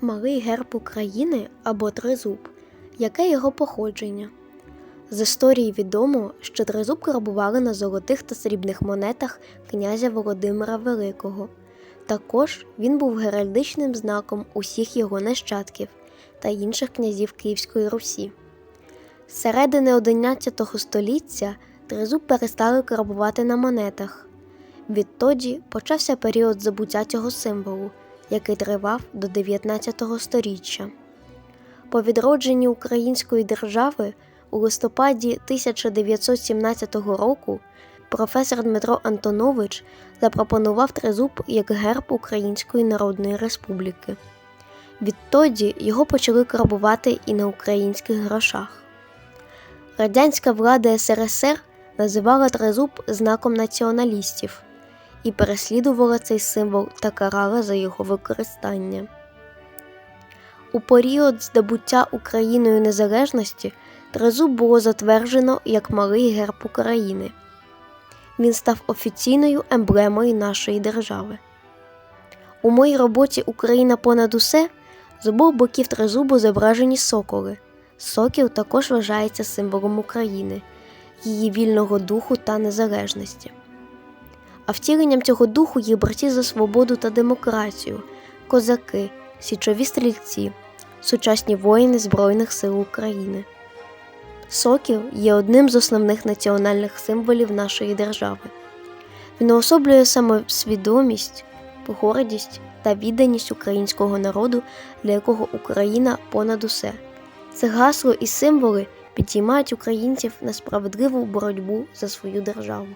малий герб України або тризуб. Яке його походження? З історії відомо, що тризуб карбували на золотих та срібних монетах князя Володимира Великого. Також він був геральдичним знаком усіх його нащадків та інших князів Київської Русі. З середини XI століття тризуб перестали карбувати на монетах. Відтоді почався період забуття цього символу, який тривав до 19 століття. По відродженні української держави у листопаді 1917 року професор Дмитро Антонович запропонував тризуб як герб Української Народної Республіки. Відтоді його почали карбувати і на українських грошах. Радянська влада СРСР називала тризуб знаком націоналістів і переслідувала цей символ та карала за його використання. У період здобуття Україною незалежності тризуб було затверджено як малий герб України. Він став офіційною емблемою нашої держави. У моїй роботі Україна понад усе з обох боків тризубу зображені соколи. Сокіл також вважається символом України, її вільного духу та незалежності. А втіленням цього духу є борці за свободу та демократію, козаки, січові стрільці, сучасні воїни Збройних сил України. Сокіл є одним з основних національних символів нашої держави. Він уособлює самосвідомість, гордість та відданість українського народу, для якого Україна понад усе. Це гасло і символи підіймають українців на справедливу боротьбу за свою державу.